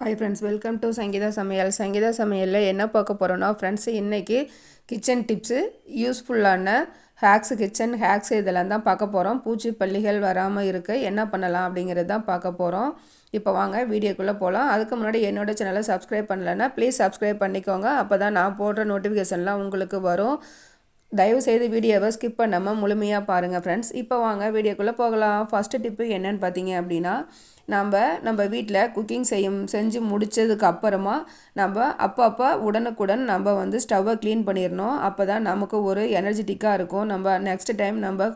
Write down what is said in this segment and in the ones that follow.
Hi friends welcome to Sangeetha சமையல் சங்கீதா சமையலில் என்ன பார்க்க போகிறோன்னா ஃப்ரெண்ட்ஸ் இன்றைக்கி கிச்சன் டிப்ஸு யூஸ்ஃபுல்லான ஹேக்ஸ் கிச்சன் ஹேக்ஸ் இதெல்லாம் தான் பார்க்க போகிறோம் பூச்சி பள்ளிகள் வராமல் இருக்க என்ன பண்ணலாம் அப்படிங்கிறது தான் பார்க்க போகிறோம் இப்போ வாங்க வீடியோக்குள்ளே போகலாம் அதுக்கு முன்னாடி என்னோடய சேனலை சப்ஸ்கிரைப் பண்ணலைன்னா ப்ளீஸ் சப்ஸ்கிரைப் பண்ணிக்கோங்க. அப்போ தான் நான் போடுற நோட்டிஃபிகேஷன்லாம் உங்களுக்கு வரும். தயவு செய்து வீடியோவை ஸ்கிப் பண்ணாமல் முழுமையாக பாருங்கள் ஃப்ரெண்ட்ஸ் இப்போ வாங்க வீடியோக்குள்ளே போகலாம். ஃபஸ்ட்டு டிப்பு என்னென்னு பார்த்தீங்க அப்படின்னா நம்ம நம்ம வீட்டில் குக்கிங் செய்யும் செஞ்சு முடித்ததுக்கு அப்புறமா நம்ம அப்பப்போ உடனுக்குடன் நம்ம வந்து ஸ்டவ்வை க்ளீன் பண்ணிடணும் அப்போ தான் நமக்கு ஒரு எனர்ஜெட்டிக்காக இருக்கும். நம்ம நெக்ஸ்ட் டைம் நம்ம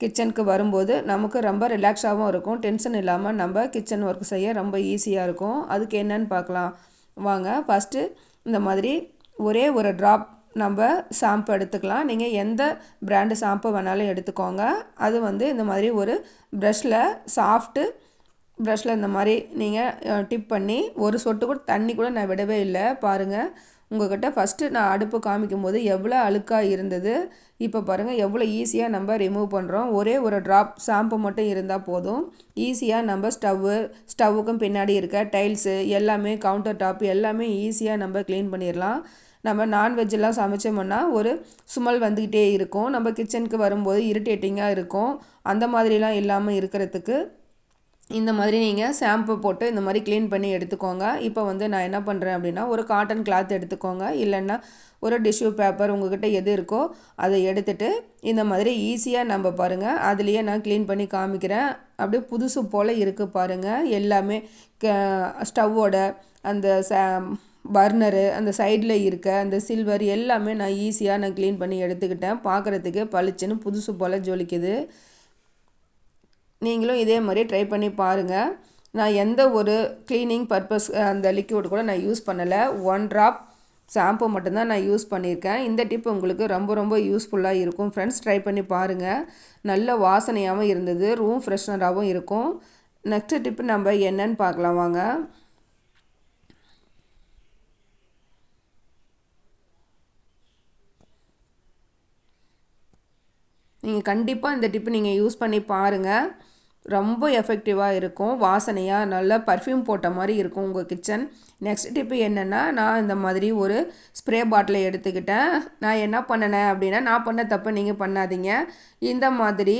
கிச்சனுக்கு வரும்போது நமக்கு ரொம்ப ரிலாக்ஸாகவும் இருக்கும். டென்ஷன் இல்லாமல் நம்ம கிச்சன் ஒர்க் செய்ய ரொம்ப ஈஸியாக இருக்கும். அதுக்கு என்னன்னு பார்க்கலாம் வாங்க ஃபஸ்ட்டு இந்த மாதிரி ஒரே ஒரு ட்ராப் நம்ம ஷாம்பு எடுத்துக்கலாம். நீங்கள் எந்த பிராண்டு ஷாம்பு வேணாலும் எடுத்துக்கோங்க. அது வந்து இந்த மாதிரி ஒரு ப்ரஷில் சாஃப்ட்டு ப்ரஷில் இந்த மாதிரி நீங்கள் டிப் பண்ணி ஒரு சொட்டு கூட தண்ணி கூட நான் விடவே இல்லை. பாருங்கள் உங்கள்கிட்ட ஃபஸ்ட்டு நான் அடுப்பு காமிக்கும் போது எவ்வளோ அழுக்காக இருந்தது. இப்போ பாருங்கள் எவ்வளோ ஈஸியாக நம்ம ரிமூவ் பண்ணுறோம் ஒரே ஒரு ட்ராப் ஷாம்பு மட்டும் இருந்தால் போதும். ஈஸியாக நம்ம ஸ்டவ்வு ஸ்டவ்வுக்கும் பின்னாடி இருக்க டைல்ஸு எல்லாமே கவுண்டர் டாப் எல்லாமே ஈஸியாக நம்ம க்ளீன் பண்ணிடலாம் நம்ம நான்வெஜ்ஜெல்லாம் சமைச்சோம்னா ஒரு சுமல் வந்துக்கிட்டே இருக்கும். நம்ம கிச்சனுக்கு வரும்போது இரிட்டேட்டிங்காக இருக்கும். அந்த மாதிரிலாம் இல்லாமல் இருக்கிறதுக்கு இந்த மாதிரி நீங்கள் ஷாம்பு போட்டு இந்த மாதிரி க்ளீன் பண்ணி எடுத்துக்கோங்க. இப்போ வந்து நான் என்ன பண்ணுறேன் அப்படின்னா ஒரு காட்டன் கிளாத் எடுத்துக்கோங்க. இல்லைன்னா ஒரு டிஷ்யூ பேப்பர் உங்கள்கிட்ட எது இருக்கோ அதை எடுத்துகிட்டு இந்த மாதிரி ஈஸியாக நம்ம பாருங்கள் அதுலேயே நான் க்ளீன் பண்ணி காமிக்கிறேன். அப்படியே புதுசு போல் இருக்குது பாருங்கள் எல்லாமே க ஸ்டவ்வோட அந்த பர்னரு அந்த சைடில் இருக்க அந்த சில்வர் எல்லாமே நான் ஈஸியாக நான் க்ளீன் பண்ணி எடுத்துக்கிட்டேன். பார்க்குறதுக்கு பளிச்சுன்னு புதுசு போல் ஜொலிக்குது. நீங்களும் இதே மாதிரி ட்ரை பண்ணி பாருங்கள் நான் எந்த ஒரு க்ளீனிங் பர்பஸ் அந்த லிக்விட் கூட நான் யூஸ் பண்ணலை. ஒன் ட்ராப் ஷாம்பு மட்டும்தான் நான் யூஸ் பண்ணியிருக்கேன். இந்த டிப் உங்களுக்கு ரொம்ப ரொம்ப யூஸ்ஃபுல்லாக இருக்கும். ஃப்ரெண்ட்ஸ் ட்ரை பண்ணி பாருங்கள் நல்ல வாசனையாகவும் இருந்தது. ரூம் ஃப்ரெஷ்னராகவும் இருக்கும். நெக்ஸ்ட் டிப்பு நம்ம என்னன்னு பார்க்கலாம் வாங்க. நீங்கள் கண்டிப்பாக இந்த டிப்பு நீங்கள் யூஸ் பண்ணி பாருங்கள் ரொம்ப எஃபெக்டிவாக இருக்கும். வாசனையாக நல்லா பர்ஃப்யூம் போட்ட மாதிரி இருக்கும் உங்கள் கிச்சன். நெக்ஸ்ட் டிப்பு என்னென்னா நான் இந்த மாதிரி ஒரு ஸ்ப்ரே பாட்டிலை எடுத்துக்கிட்டேன். நான் என்ன பண்ணினேன் அப்படின்னா நான் பண்ண தப்பு நீங்கள் பண்ணாதீங்க. இந்த மாதிரி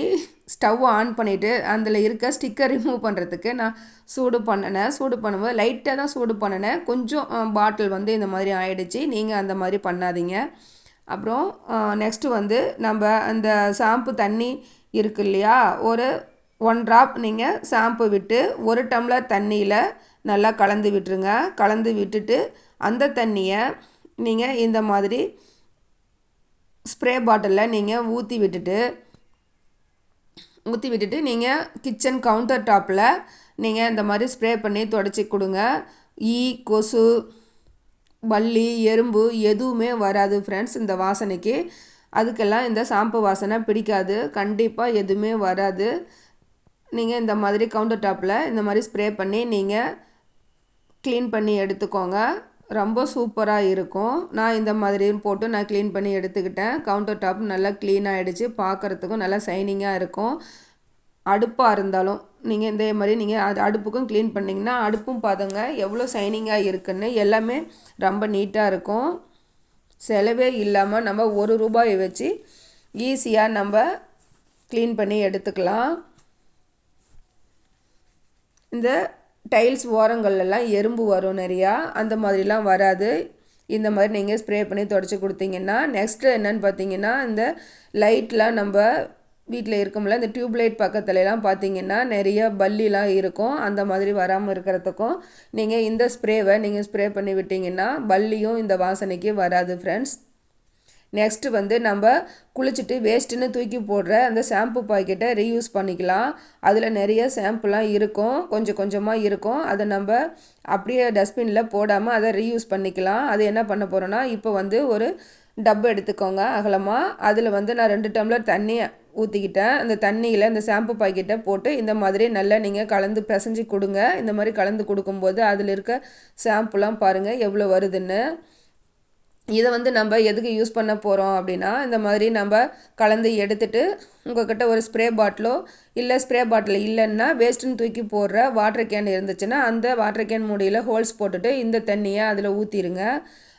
ஸ்டவ் ஆன் பண்ணிவிட்டு அதில் இருக்க ஸ்டிக்கர் ரிமூவ் பண்ணுறதுக்கு நான் சூடு பண்ணினேன். சூடு பண்ணும்போது லைட்டாக தான் சூடு பண்ணினேன். கொஞ்சம் பாட்டில் வந்து இந்த மாதிரி ஆயிடுச்சு. நீங்கள் அந்த மாதிரி பண்ணாதீங்க. அப்புறம் நெக்ஸ்ட்டு வந்து நம்ம அந்த ஷாம்பு தண்ணி இருக்கு இல்லையா ஒரு ஒன் ட்ராப் நீங்கள் ஷாம்பு விட்டு ஒரு டம்ளர் தண்ணியில் நல்லா கலந்து விட்டுருங்க. கலந்து விட்டுட்டு அந்த தண்ணியை நீங்கள் இந்த மாதிரி ஸ்ப்ரே பாட்டிலில் நீங்கள் ஊற்றி விட்டுட்டு ஊற்றி விட்டுட்டு நீங்கள் கிச்சன் கவுண்டர் டாப்பில் நீங்கள் இந்த மாதிரி ஸ்ப்ரே பண்ணி தொடச்சி கொடுங்க. ஈ கொசு பல்லி எறும்பு எதுவுமே வராது ஃப்ரெண்ட்ஸ் இந்த வாசனைக்கு. அதுக்கெல்லாம் இந்த ஷாம்பு வாசனை பிடிக்காது. கண்டிப்பாக எதுவுமே வராது. நீங்கள் இந்த மாதிரி கவுண்டர் டாப்பில் இந்த மாதிரி ஸ்ப்ரே பண்ணி நீங்கள் க்ளீன் பண்ணி எடுத்துக்கோங்க. ரொம்ப சூப்பராக இருக்கும். நான் இந்த மாதிரியும் போட்டு நான் க்ளீன் பண்ணி எடுத்துக்கிட்டேன். கவுண்டர் டாப் நல்லா க்ளீன் ஆகிடுச்சு பார்க்குறதுக்கும் நல்லா ஷைனிங்காக இருக்கும். அடுப்பாக இருந்தாலும் நீங்கள் இதே மாதிரி நீங்கள் அது அடுப்புக்கும் க்ளீன் பண்ணிங்கன்னா அடுப்பும் பார்த்துங்க எவ்வளோ சைனிங்காக இருக்குன்னு எல்லாமே ரொம்ப நீட்டாக இருக்கும். செலவே இல்லாமல் நம்ம ஒரு ரூபாயை வச்சு ஈஸியாக நம்ம க்ளீன் பண்ணி எடுத்துக்கலாம். இந்த டைல்ஸ் ஓரங்கள்லாம் எறும்பு வரும் நிறையா அந்த மாதிரிலாம் வராது. இந்த மாதிரி நீங்கள் ஸ்ப்ரே பண்ணி தொடச்சி கொடுத்தீங்கன்னா நெக்ஸ்ட்டு என்னென்னு பார்த்தீங்கன்னா இந்த லைட்லாம் நம்ம வீட்டில் இருக்கும்ல இந்த டியூப்லைட் பக்கத்துலலாம் பார்த்தீங்கன்னா நிறைய பல்லிலாம் இருக்கும். அந்த மாதிரி வராமல் இருக்கிறதுக்கும் நீங்கள் இந்த ஸ்ப்ரேவை நீங்கள் ஸ்ப்ரே பண்ணி விட்டிங்கன்னா பல்லியும் இந்த வாசனைக்கு வராது ஃப்ரெண்ட்ஸ் நெக்ஸ்ட்டு வந்து நம்ம குளிச்சுட்டு வேஸ்ட்டுன்னு தூக்கி போடுற அந்த ஷாம்பு பாக்கெட்டை ரீயூஸ் பண்ணிக்கலாம். அதில் நிறைய ஷாம்புலாம் இருக்கும். கொஞ்சம் கொஞ்சமாக இருக்கும். அதை நம்ம அப்படியே டஸ்ட்பினில் போடாமல் அதை ரீயூஸ் பண்ணிக்கலாம். அது என்ன பண்ண போகிறோன்னா இப்போ வந்து ஒரு டப்பு எடுத்துக்கோங்க அகலமாக அதில் வந்து நான் ரெண்டு டம்ளர் தண்ணியை ஊற்றிக்கிட்டேன் அந்த தண்ணியில் இந்த ஷாம்பு பாக்கெட்டை போட்டு இந்த மாதிரி நல்லா நீங்கள் கலந்து பிசைஞ்சு கொடுங்க. இந்த மாதிரி கலந்து கொடுக்கும்போது அதில் இருக்க ஷாம்புலாம் பாருங்கள் எவ்வளோ வருதுன்னு. இதை வந்து நம்ம எதுக்கு யூஸ் பண்ண போகிறோம் அப்படின்னா இந்த மாதிரி நம்ம கலந்து எடுத்துட்டு உங்கள்கிட்ட ஒரு ஸ்ப்ரே பாட்டிலோ இல்லை ஸ்ப்ரே பாட்டில் இல்லைன்னா வேஸ்ட்டுன்னு தூக்கி போடுற வாட்டர் கேன் இருந்துச்சுன்னா அந்த வாட்டர் கேன் மூடியில் ஹோல்ஸ் போட்டுட்டு இந்த தண்ணியை அதில் ஊற்றிடுங்க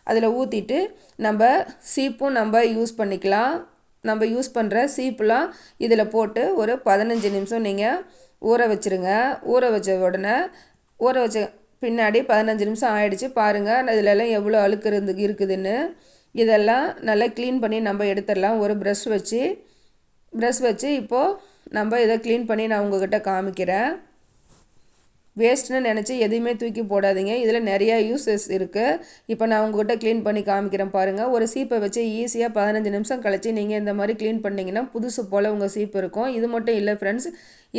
அதில் ஊற்றிட்டு நம்ம சீப்பும் நம்ம யூஸ் பண்ணிக்கலாம். நம்ம யூஸ் பண்ணுற சீப்புலாம் இதில் போட்டு ஒரு பதினஞ்சு நிமிஷம் நீங்கள் ஊற வச்சுருங்க. ஊற வச்ச உடனே ஊற வச்ச பின்னாடி பதினஞ்சு நிமிஷம் ஆயிடுச்சு. பாருங்கள் இதிலெல்லாம் எவ்வளோ அழுக்கு இருந்து இருக்குதுன்னு. இதெல்லாம் நல்லா க்ளீன் பண்ணி நம்ம எடுத்துடலாம். ஒரு ப்ரஷ் வச்சு ப்ரஷ் வச்சு இப்போது நம்ம இதை க்ளீன் பண்ணி நான் உங்ககிட்ட காமிக்கிறேன். வேஸ்ட்னு நினச்சி எதையுமே தூக்கி போடாதீங்க. இதில் நிறையா யூசஸ் இருக்குது இப்போ நான் உங்கள்கிட்ட க்ளீன் பண்ணி காமிக்கிறேன் பாருங்கள் ஒரு சீப்பை வச்சு ஈஸியாக பதினஞ்சு நிமிஷம் கழித்து நீங்கள் இந்த மாதிரி க்ளீன் பண்ணிங்கன்னா புதுசு போல் உங்கள் சீப்பு இருக்கும். இது மட்டும் இல்லை ஃப்ரெண்ட்ஸ்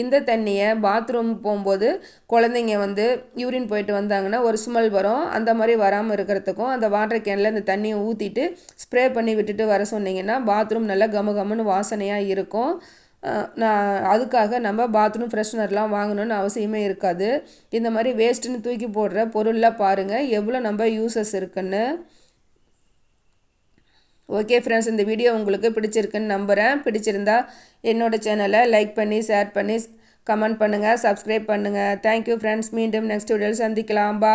இந்த தண்ணியை பாத்ரூம் போகும்போது குழந்தைங்க வந்து யூரின் போயிட்டு வந்தாங்கன்னா ஒரு ஸ்மெல் வரும். அந்த மாதிரி வராமல் இருக்கிறதுக்கும் அந்த வாட்டர் கேனில் இந்த தண்ணியை ஊற்றிட்டு ஸ்ப்ரே பண்ணி விட்டுட்டு வர சொன்னீங்கன்னா பாத்ரூம் நல்லா கம கமன்னு வாசனையாக இருக்கும். நான் அதுக்காக நம்ம பாத்ரூம் ஃப்ரெஷ்னர்லாம் வாங்கணும்னு அவசியமே இருக்காது. இந்த மாதிரி வேஸ்ட்டுன்னு தூக்கி போடுற பொருள்லாம் பாருங்கள் எவ்வளோ நம்ம யூசஸ் இருக்குன்னு. ஓகே ஃப்ரெண்ட்ஸ் இந்த வீடியோ உங்களுக்கு பிடிச்சிருக்குன்னு நம்புகிறேன் பிடிச்சிருந்தா என்னோடய சேனலை லைக் பண்ணி ஷேர் பண்ணி கமெண்ட் பண்ணுங்கள் சப்ஸ்கிரைப் பண்ணுங்கள் தேங்க்யூ ஃப்ரெண்ட்ஸ் மீண்டும் நெக்ஸ்ட் வீடியோவில் சந்திக்கலாம். பா